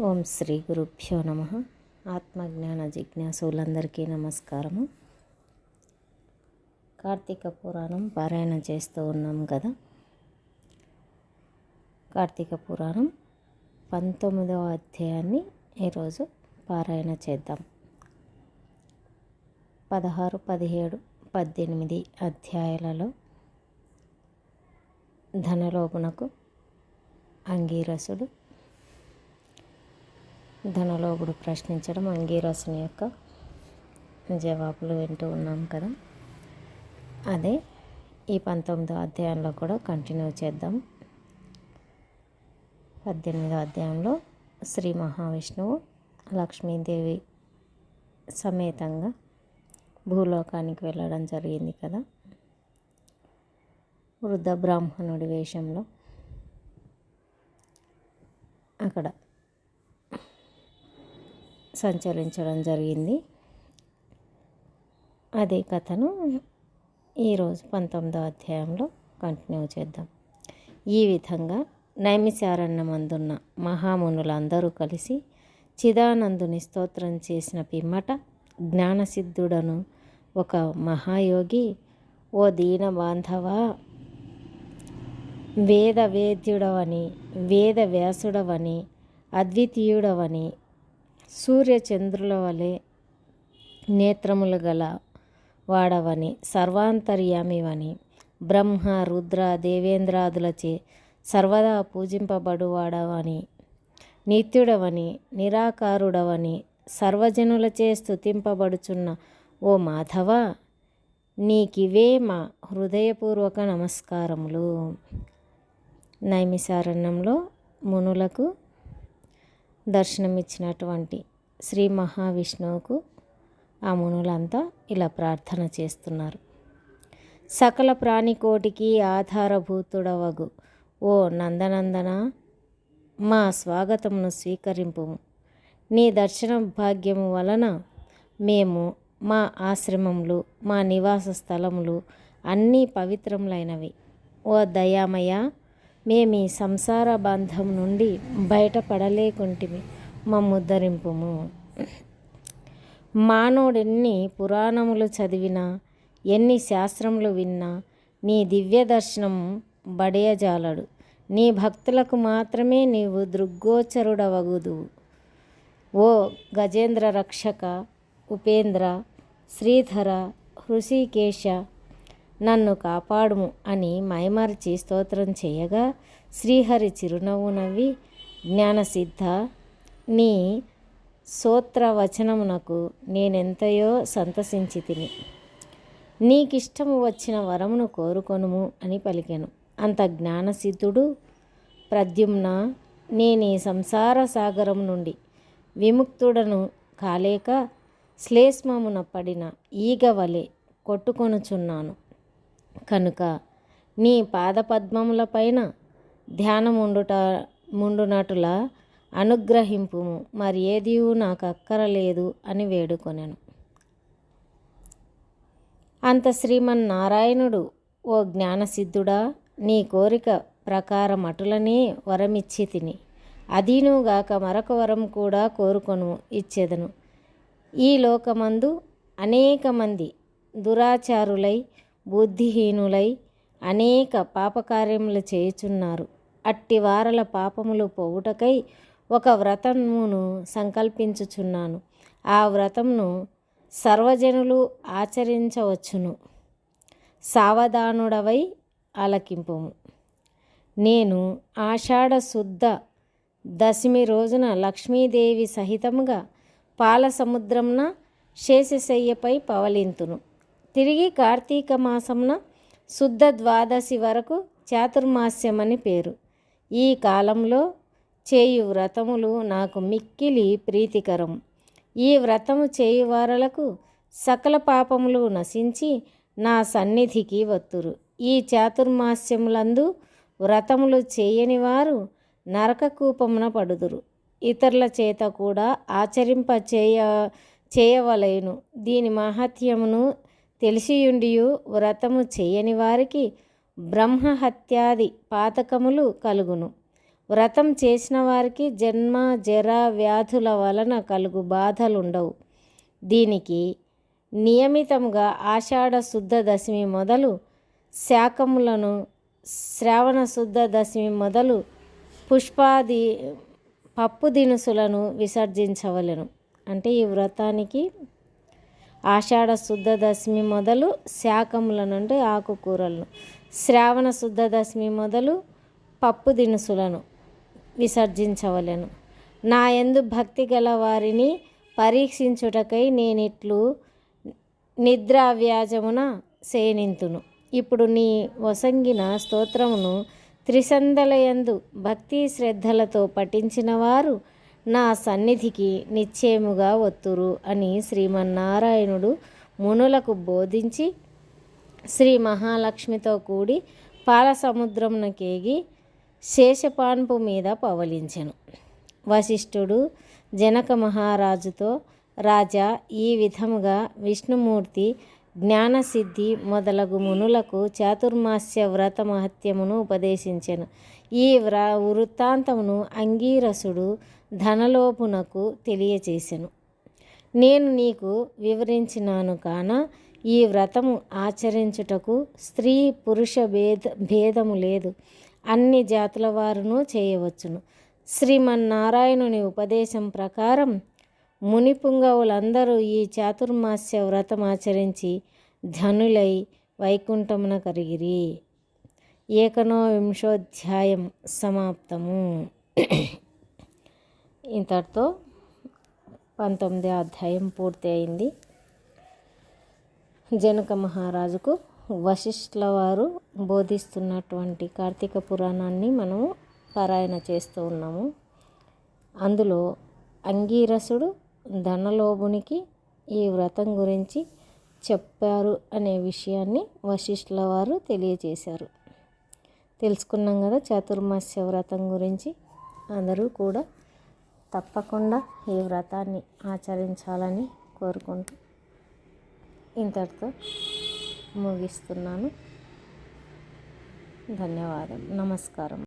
ఓం శ్రీ గురుభ్యో నమ. ఆత్మజ్ఞాన జిజ్ఞాసులందరికీ నమస్కారము. కార్తీక పురాణం పారాయణ చేస్తూ ఉన్నాం కదా. కార్తీక పురాణం పంతొమ్మిదవ అధ్యాయాన్ని ఈరోజు పారాయణ చేద్దాం. పదహారు పదిహేడు పద్దెనిమిది అధ్యాయాలలో ధనలోపునకు అంగీరసుడు ధనలోగుడు ప్రశ్నించడం అంగీరసుని యొక్క జవాబులు వింటూ ఉన్నాం కదా. అదే ఈ పంతొమ్మిదో అధ్యాయంలో కూడా కంటిన్యూ చేద్దాం. పద్దెనిమిదో అధ్యాయంలో శ్రీ మహావిష్ణువు లక్ష్మీదేవి సమేతంగా భూలోకానికి వెళ్ళడం జరిగింది కదా. వృద్ధ బ్రాహ్మణుడి వేషంలో అక్కడ సంచరించడం జరిగింది. అదే కథను ఈరోజు పంతొమ్మిదో అధ్యాయంలో కంటిన్యూ చేద్దాం. ఈ విధంగా నైమిశారణ్యమందున్న మహామునులందరూ కలిసి చిదానందుని స్తోత్రం చేసిన పిమ్మట జ్ఞానసిద్ధుడను ఒక మహాయోగి ఓ దీన బాంధవ వేద వేద్యుడవని వేద వ్యాసుడవని అద్వితీయుడవని సూర్యచంద్రుల వలె నేత్రములు గల వాడవని సర్వాంతర్యామివని బ్రహ్మ రుద్ర దేవేంద్రాదులచే సర్వదా పూజింపబడువాడవని నిత్యుడవని నిరాకారుడవని సర్వజనులచే స్తుతింపబడుచున్న ఓ మాధవ నీకివే మా హృదయపూర్వక నమస్కారములు. నైమిసారణ్యంలో మునులకు దర్శనమిచ్చినటువంటి శ్రీ మహావిష్ణువుకు ఆ మునులంతా ఇలా ప్రార్థన చేస్తున్నారు. సకల ప్రాణికోటికి ఆధారభూతుడవగు. ఓ నందనందన మా స్వాగతమును స్వీకరింపు నీ దర్శన భాగ్యము వలన మేము మా ఆశ్రమములు మా నివాస స్థలములు అన్నీ పవిత్రములైనవి. ఓ దయామయ మేమీ సంసార బంధం నుండి బయటపడలేకుంటిమి మమ్ముద్ధరింపుము. మానవుడెన్ని పురాణములు చదివినా ఎన్ని శాస్త్రములు విన్నా నీ దివ్య దర్శనం బడయజాలడు నీ భక్తులకు మాత్రమే నీవు దృగ్గోచరుడవగుదువు. ఓ గజేంద్ర రక్షక ఉపేంద్ర శ్రీధర హృషికేశ నన్ను కాపాడుము అని మైమరిచి స్తోత్రం చేయగా శ్రీహరి చిరునవ్వు నవ్వి జ్ఞానసిద్ధ నీ సోత్రవచనమునకు నేనెంతయో సంతసించి తిని నీకిష్టము వచ్చిన వరమును కోరుకొనుము అని పలికాను. అంత జ్ఞానసిద్ధుడు ప్రద్యుమ్న నేను ఈ సంసార సాగరం నుండి విముక్తుడను కాలేక శ్లేష్మమున పడిన ఈగ వలె కొట్టుకొనుచున్నాను. కనుక నీ పాదపద్మములపైన ధ్యానముండుట ముండునటుల అనుగ్రహింపు మరి ఏదియు నాకు అక్కరలేదు అని వేడుకొనెను. అంత శ్రీమన్నారాయణుడు ఓ జ్ఞానసిద్ధుడా నీ కోరిక ప్రకారం అటులనే వరమిచ్చి తిని అదీనుగాక మరొక వరం కూడా కోరుకొను ఇచ్చేదను. ఈ లోకమందు అనేక మంది దురాచారులై బుద్ధిహీనులై అనేక పాపకార్యములు చేయుచున్నారు. అట్టి వారల పాపములు పోవుటకై ఒక వ్రతమును సంకల్పించుచున్నాను. ఆ వ్రతమును సర్వజనులు ఆచరించవచ్చును. సావధానుడవై ఆలకింపుము. నేను ఆషాఢ శుద్ధ దశమి రోజున లక్ష్మీదేవి సహితముగా పాల సముద్రంన శేషశయ్యపై పవలింతును. తిరిగి కార్తీక మాసమున శుద్ధ ద్వాదశి వరకు చాతుర్మాస్యమని పేరు. ఈ కాలంలో చేయు వ్రతములు నాకు మిక్కిలి ప్రీతికరం. ఈ వ్రతము చేయువారలకు సకల పాపములు నశించి నా సన్నిధికి వత్తురు. ఈ చాతుర్మాస్యములందు వ్రతములు చేయని వారు నరకకూపమున పడుదురు. ఇతరుల చేత కూడా ఆచరింప చేయ చేయవలేను. దీని మహత్యమును తెలిసియుండియు వ్రతము చేయని వారికి బ్రహ్మహత్యాది పాతకములు కలుగును. వ్రతం చేసిన వారికి జన్మ జర వ్యాధుల వలన కలుగు బాధలుండవు. దీనికి నియమితంగా ఆషాఢ శుద్ధ దశమి మొదలు శాకములను శ్రావణ శుద్ధ దశమి మొదలు పుష్పాది పప్పు దినుసులను విసర్జించవలను. అంటే ఈ వ్రతానికి ఆషాఢ శుద్ధ దశమి మొదలు శాకముల నుండి ఆకుకూరలను. శ్రావణ శుద్ధ దశమి మొదలు పప్పు దినుసులను విసర్జించవలెను. నా ఎందు భక్తి గల వారిని పరీక్షించుటకై నేనిట్లు నిద్రా వ్యాజమున సేనింతును. ఇప్పుడు నీ వసంగిన స్తోత్రమును త్రిసందలయందు భక్తి శ్రద్ధలతో పఠించిన వారు నా సన్నిధికి నిశ్చయముగా వత్తురు అని శ్రీమన్నారాయణుడు మునులకు బోధించి శ్రీ మహాలక్ష్మితో కూడి పాల సముద్రమునకేగి శేషపాన్పు మీద పవలించెను. వశిష్ఠుడు జనక మహారాజుతో రాజా ఈ విధముగా విష్ణుమూర్తి జ్ఞానసిద్ధి మొదలగు మునులకు చాతుర్మాస్య వ్రత మహత్యమును ఉపదేశించెను. ఈ వ్ర వృత్తాంతమును అంగీరసుడు ధనలోపునకు తెలియచేసెను. నేను నీకు వివరించినాను కాన ఈ వ్రతము ఆచరించుటకు స్త్రీ పురుష భేద భేదము లేదు. అన్ని జాతుల వారును చేయవచ్చును. శ్రీమన్నారాయణుని ఉపదేశం ప్రకారం మునిపుంగవులందరూ ఈ చాతుర్మాస్య వ్రతం ఆచరించి ధనులై వైకుంఠమున కరిగిరి. ఏకనోవింశోధ్యాయం సమాప్తము. ఇంతటితో పంతొమ్మిది అధ్యాయం పూర్తి అయింది. జనక మహారాజుకు వశిష్ఠుల వారు బోధిస్తున్నటువంటి కార్తీక పురాణాన్ని మనము పారాయణ చేస్తూ ఉన్నాము. అందులో అంగీరసుడు ధనలోభునికి ఈ వ్రతం గురించి చెప్పారు అనే విషయాన్ని వశిష్ఠుల వారు తెలియజేశారు. తెలుసుకున్నాం కదా చాతుర్మాస్య వ్రతం గురించి. అందరూ కూడా తప్పకుండా ఈ వ్రతాన్ని ఆచరించాలని కోరుకుంటూ ఇంతటితో ముగిస్తున్నాను. ధన్యవాదం. నమస్కారం.